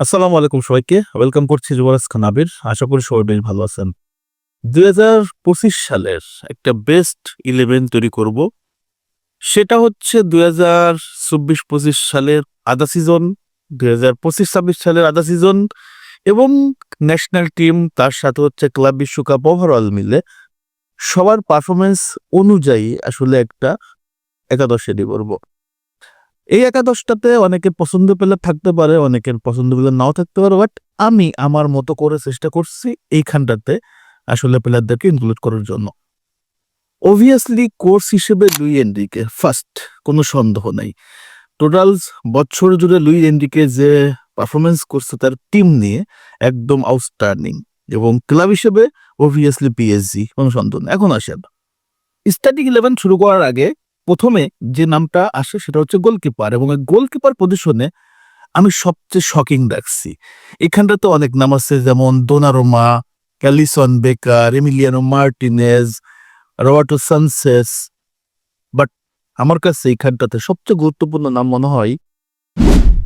আসসালামু আলাইকুম সবাইকে। ওয়েলকাম করছি যুবরাজ খান আবির। আশা করি সবাই বেশ ভালো আছেন। দুই হাজার পঁচিশ সালের একটা বেস্ট ইলেভেন তৈরি করব। সেটা হচ্ছে দুই হাজার চব্বিশ পঁচিশ সালের আধা সিজন দুই হাজার পঁচিশ ছাব্বিশ সালের আধা সিজন এবং ন্যাশনাল টিম তার সাথে হচ্ছে ক্লাব বিশ্বকাপ ওভারঅল মিলে সবার পারফরমেন্স অনুযায়ী আসলে একটা একাদশ রেডি করব এই একাদশটাতে অনেকে পছন্দ পেলে থাকতে পারে, অনেকের পছন্দ পেলে নাও থাকতে পারে বাট আমি আমার মতো করে চেষ্টা করছি এইখানটাতে আসলে প্লেয়ারদেরকে ইনক্লুড করার জন্য। অবভিয়াসলি কোর্স হিসেবে লুই এন্ড্রিকে ফার্স্ট কোনো সন্দেহ নেই। টোটাল বছর জুড়ে লুই এন্ড্রিকে যে পারফরমেন্স করছে তার টিম নিয়ে একদম আউটস্ট্যান্ডিং এবং ক্লাব হিসেবে অবভিয়াসলি পিএসজি কোনো সন্দেহ নেই। এখন আসেন। স্টার্টিং ইলেভেন শুরু করার আগে প্রথমে যে নামটা আসে সেটা হচ্ছে গোলকিপার এবং গোলকিপার পজিশনে আমি সবচেয়ে শকিং রাখছি এখানটাতে অনেক নাম আছে, যেমন Donnarumma Alisson Becker Emiliano Martinez Roberto Sanchez but আমার কাছে এইখানটাতে সবচেয়ে গুরুত্বপূর্ণ নাম মনে হয়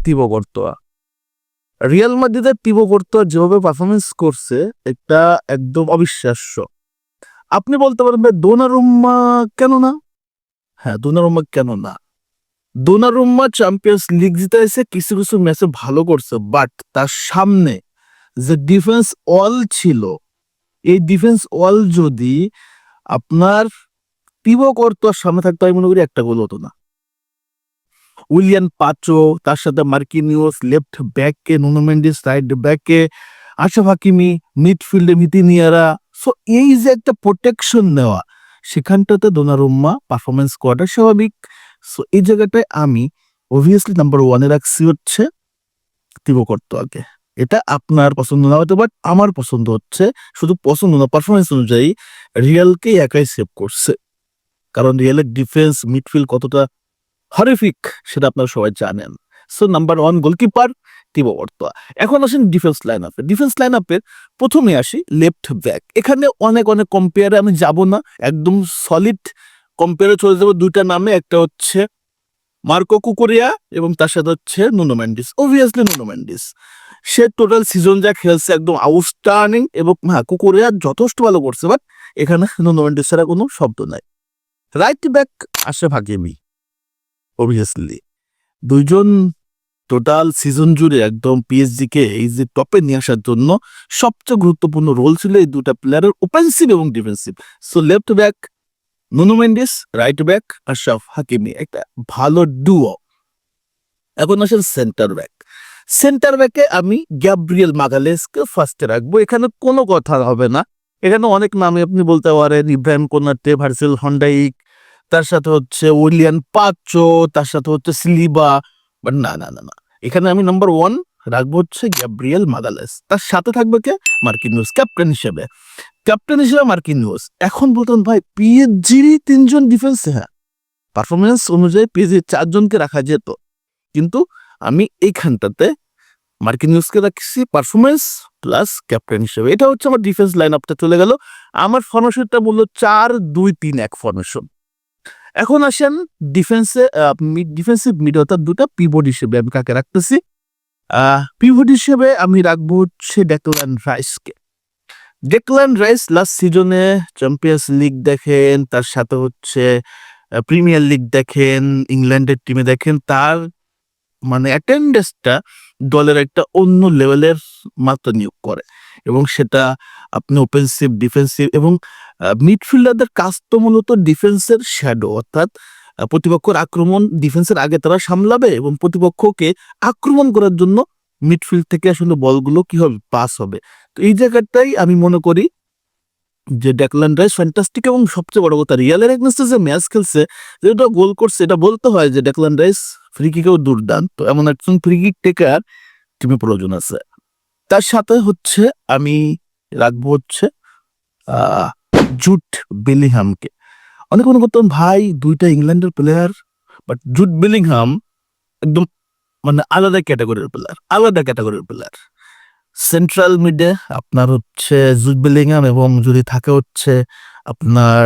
তিবো কর্তোয়া রিয়াল মাদ্রিদের তিবো কর্তোয়া যেভাবে পারফরমেন্স করছে, এটা একদম অবিশ্বাস্য। আপনি বলতে পারেন দোনারুম্মা কেন না? হ্যাঁ দোনারুম্মা কেন না দোনারুম্মা চ্যাম্পিয়ন্স লিগ জিতাইছে, কিছু কিছু ম্যাচে ভালো করছে বাট তার সামনে যে ডিফেন্স ওয়াল ছিল, এই ডিফেন্স ওয়াল যদি আপনার পিবো করতো সামনে থাকতো, আমি মনে করি একটা গোল হতো না। উইলিয়ান পাচো তার সাথে মার্কিনিউস লেফট ব্যাকে নুনো মেন্ডিস রাইট ব্যাকে আশাফ হাকিমি মিডফিল্ডে মিতিনিয়ারা। সো এই যে একটা প্রোটেকশন নেওয়া সেখানটাতে দোনারুম্মা পারফরমেন্স করাটা স্বাভাবিক। সো এই জায়গাটায় আমি অবভিয়াসলি নাম্বার ওয়ানে রাখছি হচ্ছে কর্তোয়াকে এটা আপনার পছন্দ না হতে বাট আমার পছন্দ হচ্ছে। শুধু পছন্দ না পারফরমেন্স অনুযায়ী রিয়ালকে একাই সেভ করছে। কারণ রিয়ালের ডিফেন্স মিডফিল্ড কতটা হরিফিক সেটা আপনারা সবাই জানেন। So number one goalkeeper Thibaut Courtois এখন আসেন ডিফেন্স লাইন আপে ডিফেন্স লাইন আপের প্রথমে আসি লেফট ব্যাক এখানে অনেক অনেক কম্পেয়ারে আমি যাব না। একদম সলিড কম্পেয়ারে চলে যাব দুইটা নামে। একটা হচ্ছে মার্কো কুকুরিয়া এবং তার সাথে হচ্ছে Nuno Mendes obviously Nuno Mendes সে টোটাল সিজন যা খেলছে একদম আউটস্টার্নিং এবং হ্যাঁ কুকুরিয়া যথেষ্ট ভালো করছে বাট এখানে নুনো ম্যান্ডিস ছাড়া কোনো শব্দ নাই। রাইট ব্যাক আসে ভাগেমি অবভিয়াসলি দুইজন টোটাল সিজন জুড়ে একদম পিএসজি কে এই যে টপে নিয়ে আসার জন্য সবচেয়ে গুরুত্বপূর্ণ রোল ছিল এই দুটা প্লেয়ারের ওফেন্সিভ এবং defensive so left back Nuno Mendes right back Achraf Hakimi একটা ভালো ডুও এখন আসেন সেন্টার ব্যাক সেন্টার ব্যাকে আমি গ্যাব্রিয়েল মাগালেসকে ফার্স্টে রাখব। এখানে কোনো কথা হবে না। এখানে অনেক নামে আপনি বলতে পারেন ইব্রাহিম কোনাতে ভার্সেল হন্ডাইক তার সাথে হচ্ছে উইলিয়ান পাচো তার সাথে হচ্ছে সিলিবা বাট না না না না। এখানে আমি নাম্বার ওয়ান রাখব হচ্ছে গ্যাব্রিয়েল মাদালেস তার সাথে থাকবে কে? মার্কিন নিউজ ক্যাপ্টেন হিসেবে। ক্যাপ্টেন হিসেবে মার্কিন নিউজ এখন বলতেন ভাই পিএসজির তিনজন ডিফেন্স হ্যাঁ। পারফরমেন্স অনুযায়ী পিএসজি চারজনকে রাখা যেত। কিন্তু আমি এইখানটাতে মার্কিন নিউজকে রাখছি পারফরমেন্স প্লাস ক্যাপ্টেন হিসেবে। এটা হচ্ছে আমার ডিফেন্স লাইন আপটা চলে গেল। আমার ফর্মেশনটা বলল চার দুই তিন এক ফর্মেশন এখন আসেন ডিফেন্সে ডিফেন্সিভ মিড অর্থাৎ দুটা পিভট হিসেবে আমি কাকে রাখতেছি? পিভট হিসেবে আমি রাখব হচ্ছে ডেকলান রাইসকে ডেকলান রাইস লাস্ট সিজনে চ্যাম্পিয়ন্স লিগ দেখেন, তার সাথে হচ্ছে প্রিমিয়ার লিগ দেখেন ইংল্যান্ডের টিমে দেখেন, তার মানে অ্যাটেন্ডেন্সটা দলের একটা অন্য লেভেলের মাত্রা নিয়োগ করে। এবং সেটা আপনি ওফেন্সিভ ডিফেন্সিভ এবং মিডফিল্ডারদের কাজ তো মূলত ডিফেন্সের শ্যাডো অর্থাৎ প্রতিপক্ষের আক্রমণ ডিফেন্সের আগে তারা সামলাবে এবং প্রতিপক্ষকে আক্রমণ করার জন্য মিডফিল্ড থেকে আসলে বলগুলো কি হবে পাস হবে। তো এই জায়গাটাই আমি মনে করি যে ডেকলান রাইস ফ্যান্টাস্টিক এবং সবচেয়ে বড় কথা রিয়ালের এগনেস্টে যে ম্যাচ খেলছে যেটা গোল করছে, এটা বলতে হয় যে ডেকলান রাইস ফ্রি কিকেও দুর্দান্ত। এমন একজন ফ্রি কিক টেকার টিমে প্রয়োজন আছে। তার সাথে হচ্ছে আমি রাখব হচ্ছে জুট বেলিংহামকে। অনেক মনে করতাম ভাই, দুইটা ইংল্যান্ডের প্লেয়ার বাট জুট বেলিংহাম একদম মানে আলাদা ক্যাটাগরির প্লেয়ার আলাদা ক্যাটাগরির প্লেয়ার সেন্ট্রাল মিডে আপনার হচ্ছে জুট বেলিংহাম এবং যদি থাকে হচ্ছে আপনার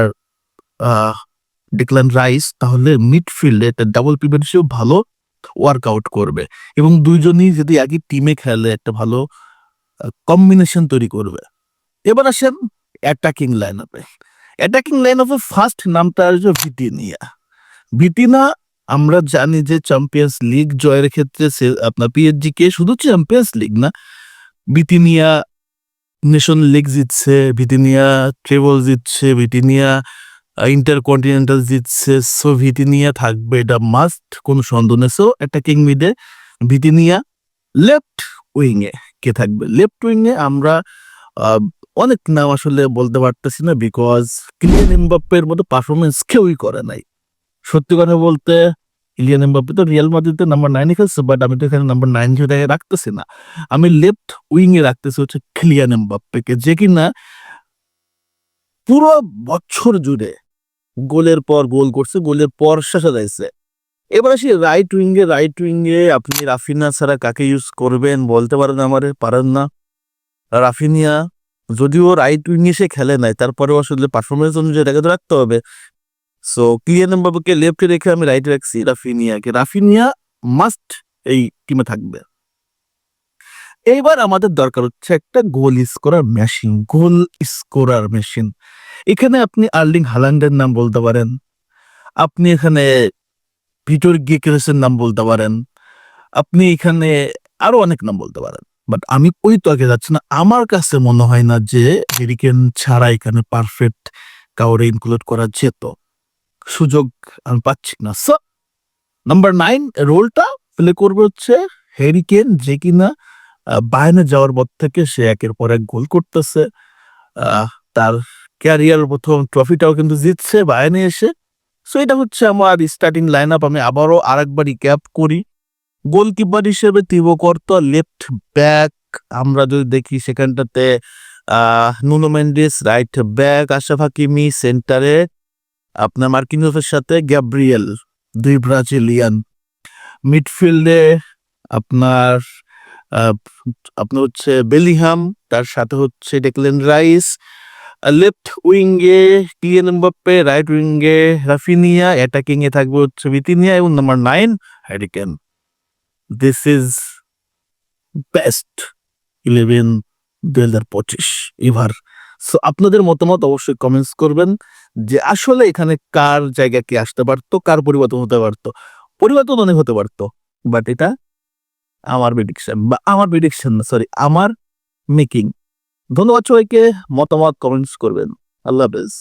ডিক্লান রাইস তাহলে মিডফিল্ডে একটা ডাবল পিভট হিসেবে ভালো ওয়ার্কআউট করবে এবং দুইজনই যদি একই টিমে খেলে একটা ভালো কম্বিনেশন তৈরি করবে। এবার আসেন অ্যাটাকিং লাইন আপে অ্যাটাকিং লাইন আপে ফার্স্ট নামটা আসবে ভিটিনিয়া। ভিটিনা, আমরা জানি যে চ্যাম্পিয়ন্স লিগ জয়ের ক্ষেত্রে আপনার পিএসজি কে শুধু চ্যাম্পিয়ন্স লিগ না, ভিটিনিয়া নেশন লিগ জিতছে, ভিটিনিয়া ট্রেবল জিতছে, ভিটিনিয়া ইন্টার কন্টিনেন্টাল জিতছে সো ভিটিনিয়া থাকবে, এটা মাস্ট কোনো সন্দেহ নেই। সো অ্যাটাকিং মিডে ভিটিনিয়া লেফট উইংয়ে কে থাকবে? লেফট উইংয়ে আমরা অনেক নাম আসলে বলতে পারতেছি না বিকজ কিলিয়ান এমবাপ্পের মতো পারফরমেন্স কেউই করে নাই। সত্যি কথা বলতে ইলিয়ান এমবাপ্পে তো রিয়াল মাদ্রিদে নাম্বার নাইনে খেলছে বাট আমি তো এখানে নাম্বার নাইন হিসেবে রাখতেছি না। আমি লেফট উইং এ রাখতেছি হচ্ছে কিলিয়ান এমবাপ্পেকে যে কিনা পুরো বছর জুড়ে গোলের পর গোল করছে, গোলের পর শেষে যাইছে। এবার আসি রাইট উইং এ রাইট উইং এ আপনি রাফিনা ছাড়া কাকে ইউজ করবেন বলতে পারেন আমার, পারেন না। রাফিনিয়া যদিও রাইট উইং এসে খেলে নাই, তারপরেও আসলে পারফরমেন্স অনুযায়ী তাকে তো রাখতে হবে। সো ক্লিয়ান বাবুকে লেফটে রেখে আমি রাইট রাখছি রাফিনিয়াকে। রাফিনিয়া মাস্ট এই টিমে থাকবে। এইবার আমাদের দরকার হচ্ছে একটা goal scorer machine goal scorer machine এখানে আপনি আর্লিং হালান্ডের নাম বলতে পারেন। আপনি এখানে ভিটোর গিকেরেসের নাম বলতে পারেন। আপনি এখানে আরও অনেক নাম বলতে পারেন। বাট আমি ওই তো আগে যাচ্ছি না। আমার কাছে মনে হয় না যে হেরিকেন ছাড়া এখানে পারফেক্ট কাউরে ইনক্লুড করা যেত। সুযোগ আমি পাচ্ছি না। সো নাম্বার নাইন রোলটা প্লে করবে হচ্ছে হেরিকেন যে কিনা বায়ানে যাওয়ার পর থেকে সে একের পর এক গোল করতেছে। তার ক্যারিয়ার প্রথম ট্রফিটাও কিন্তু জিতছে বায়ানে এসে। সো এটা হচ্ছে আমার স্টার্টিং লাইন আপ আমি আবারও আরেকবার ক্যাপ করি। গোলকিপার হিসেবে তিবকর্ত লেফট ব্যাক আমরা যদি দেখি সেখানটাতে Nuno Mendes right back Achraf Hakimi সেন্টারে আপনার মার্কিনোসের সাথে গ্যাব্রিয়েল দুই ব্রাজিলিয়ান মিডফিল্ডে আপনার আপনার হচ্ছে বেলিহাম তার সাথে হচ্ছে ডেকলেন রাইস লেফট উইঙ্গে কিলিয়ান এমবাপ্পে রাইট উইঙ্গে রাফিনিয়া অ্যাটাকিংয়ে থাকবে হচ্ছে ভিতিনিয়া এবং number nine Harry Kane this is best eleven দুই হাজার পঁচিশ এবার সো আপনাদের মতামত অবশ্যই কমেন্টস করবেন যে আসলে এখানে কার জায়গা কি আসতে পারতো, কার পরিবর্তন হতে পারতো। পরিবর্তন অনেক হতে পারতো বাট এটা আমার প্রেডিকশন বা আমার প্রেডিকশন না সরি আমার মেকিং ধন্যবাদ সবাইকে, মতামত কমেন্টস করবেন। আল্লাহ হাফেজ।